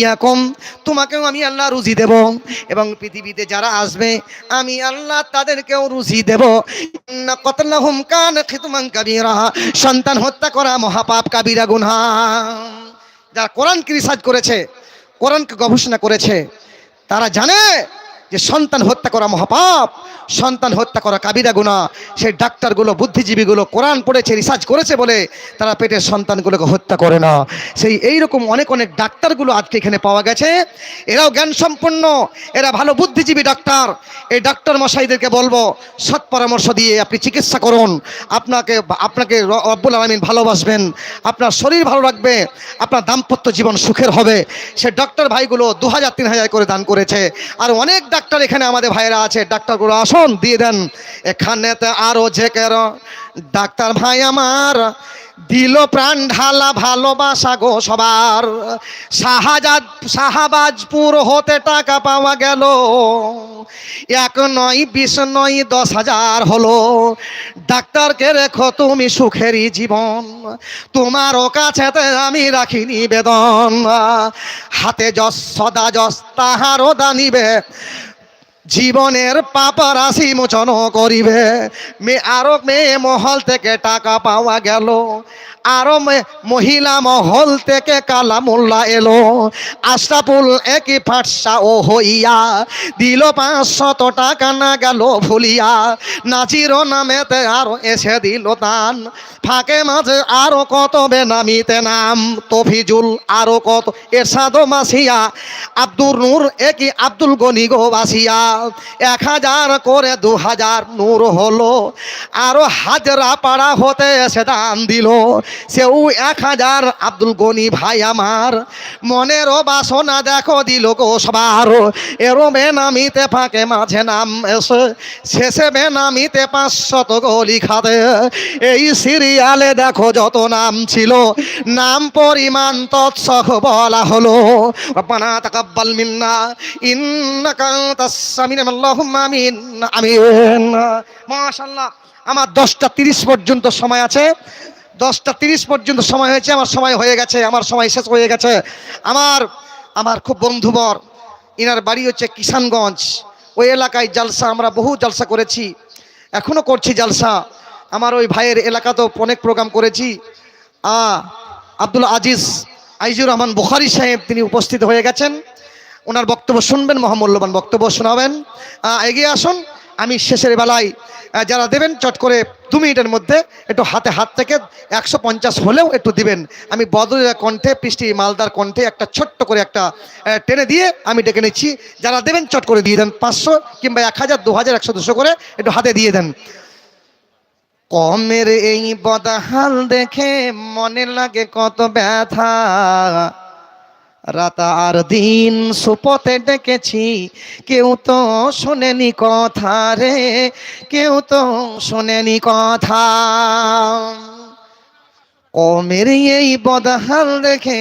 ইয়াকুম তোমাকেও আমি আল্লাহ রুজি দেব। এবং পৃথিবীতে যারা আসবে, আমি আল্লাহ তাদেরকেও রুজি দেব। কতলাহুম কান খিতমান কাবীরা, সন্তান হত্যা করা মহাপাপ কাবিরা গুনহা। যারা কোরআনকে রিসার্চ করেছে, কোরআনকে গবেষণা করেছে, তারা জানে যে সন্তান হত্যা করা মহাপাপ, সন্তান হত্যা করা কাবিরা গুণা সেই ডাক্তারগুলো, বুদ্ধিজীবীগুলো কোরআন পড়েছে, রিসার্চ করেছে বলে তারা পেটের সন্তানগুলোকে হত্যা করে না। সেই এই রকম অনেক অনেক ডাক্তারগুলো আজকে এখানে পাওয়া গেছে। এরাও জ্ঞান সম্পন্ন এরা ভালো বুদ্ধিজীবী ডাক্তার। এই ডাক্তার মশাইদেরকে বলব, সৎ পরামর্শ দিয়ে আপনি চিকিৎসা করুন। আপনাকে আপনাকে রব্বুল আলমিন ভালোবাসবেন। আপনার শরীর ভালো রাখবে, আপনার দাম্পত্য জীবন সুখের হবে। সে ডক্টর ভাইগুলো দু হাজার, তিন হাজার করে দান করেছে। আর অনেক ডাক্তার এখানে আমাদের ভাইরা আছে। ডাক্তারগুলো আসুন দিয়ে দেন। এখানেতে আরও যে কের। ডাক্তার ভাই আমার, দিল প্রাণ ঢালা ভালোবাসা গো সবার। শাহাজাদ, শাহাবাজপুর হতে টাকা পাওয়া গেল। এক নয়, বিশ নয়, দশ হাজার হলো। ডাক্তারকে রেখো তুমি সুখেরই জীবন। তোমারও কাছেতে আমি রাখি নিবেদন। হাতে যশ, সদা যশ, তাহারও দানিবে। জীবনের পাপারাশি মোচন করিবে। মে আরও মেয়ে মহল থেকে টাকা পাওয়া গেল। আরও মহিলা মহল থেকে কালা মোল্লা এলো। আশরাফুল একই ফাটসা ও হইয়া দিল পাঁচশত টাকা না গেল ভুলিয়া। নাচির নামেতে আরও এসে দিল তান ফাঁকে মাঝে আরও কত বেনামিতে নাম। তফিজুল আরও কত এরশাদ মাসিয়া। আব্দুর নূর একই আব্দুল গনি গো বাসিয়া। এক হাজার করে দু হাজার নূর হলো। আরও হাজরা পাড়া হতে এসে দান দিল। সেও এক হাজার আব্দুল গনি ভাই আমার। মনেরও বাসনা দেখো দিল গো সবার। এরো বেনামিতে ফাঁকে, মাঝে নাম এসে, শেষে বে বেনামিতে পাঁচশত গলি খাতে এই সিরিয়ালে দেখো যত নাম ছিল, নাম পরিমাণ তৎসখ বলা হলো। রব্বানা তাকাব্বাল মিন্না, ইন্নাকা আমার দশটা তিরিশ পর্যন্ত সময় আছে। দশটা তিরিশ পর্যন্ত সময় হয়েছে, আমার সময় হয়ে গেছে, আমার সময় শেষ হয়ে গেছে। আমার আমার খুব বন্ধুবর, ইনার বাড়ি হচ্ছে কিষানগঞ্জ। ওই এলাকায় জালসা, আমরা বহু জালসা করেছি এখনও করছি জালসা। আমার ওই ভাইয়ের এলাকাতেও অনেক প্রোগ্রাম করেছি। আ, আব্দুল আজিজ, আইজুর রহমান বুখারি সাহেব তিনি উপস্থিত হয়ে গেছেন। ওনার বক্তব্য শুনবেন, মহামূল্যবান বক্তব্য শোনাবেন। এগিয়ে আসুন। আমি শেষের বেলায় যারা দেবেন, চট করে দু মিনিটের মধ্যে একটু হাতে হাত থেকে একশো পঞ্চাশ হলেও একটু দিবেন। আমি বদলের কণ্ঠে, পৃষ্টি মালদার কণ্ঠে একটা ছোট্ট করে একটা টেনে দিয়ে আমি ডেকে নিচ্ছি। যারা দেবেন, চট করে দিয়ে দেন পাঁচশো কিংবা এক হাজার, দু হাজার, একশো দুশো করে একটু হাতে দিয়ে দেন। কমের এই বদাহাল দেখে মনে লাগে কত ব্যথা। রাত আর দিন সুপথে ডেকেছি। কেউ তো শোনেনি কথা রে, কেউ তো শোনেনি কথা। কমের এই বদহাল দেখে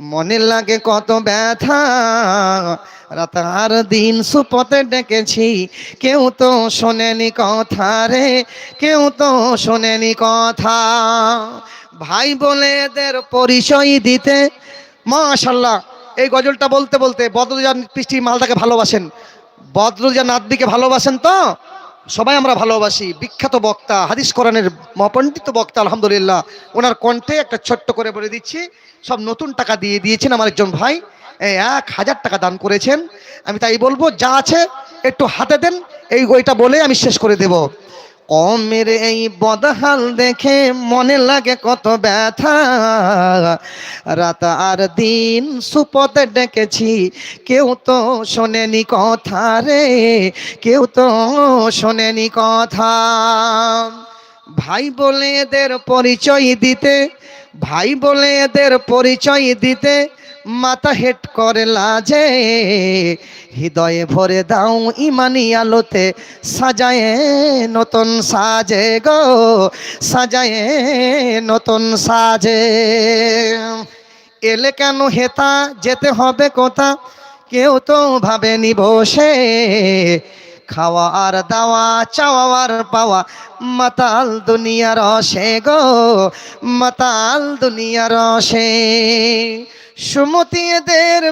মনে লাগে কত ব্যথা। রাত আর দিন সুপথে ডেকেছি। কেউ তো শোনেনি কথা রে, কেউ তো শোনেনি কথা। ভাই বলে এদের পরিচয় দিতে মাশাল্লাহ এই গজলটা বলতে বলতে বদরুজান পৃষ্টি মালদাকে ভালোবাসেন। বদরুজান নাদবিকে ভালোবাসেন তো? সবাই আমরা ভালোবাসি। বিখ্যাত বক্তা, হাদিস কোরআনের মহাপণ্ডিত বক্তা, আলহামদুলিল্লাহ। ওনার কণ্ঠে একটা ছোট্ট করে বলে দিচ্ছি, সব নতুন টাকা দিয়ে দিয়েছেন আমার একজন ভাই। এক হাজার টাকা দান করেছেন। আমি তাই বলব, যা আছে একটু হাতে দেন, এই ওইটা বলে আমি শেষ করে দেব। কমের এই বদহাল দেখে মনে লাগে কত ব্যথা। রাত আর দিন সুপথে ডেকেছি, কেউ তো শোনেনি কথা রে, কেউ তো শোনেনি কথা। ভাই বলে এদের পরিচয় দিতে, ভাই বলে এদের পরিচয় দিতে মাথা হেট করে লাজে, হৃদয়ে ভরে দাও ইমানি আলোতে, সাজায়ে নতুন সাজে গো, সাজায়ে নতুন সাজে। এলে কেন হেতা, যেতে হবে কোথা? কেউ তো ভাবেনি বসে খাওয়া আর দাওয়া চাওয়া আর পাওয়া। মাতাল দুনিয়ার রসে গো, মাতাল দুনিয়ার রসে সুমতি এদের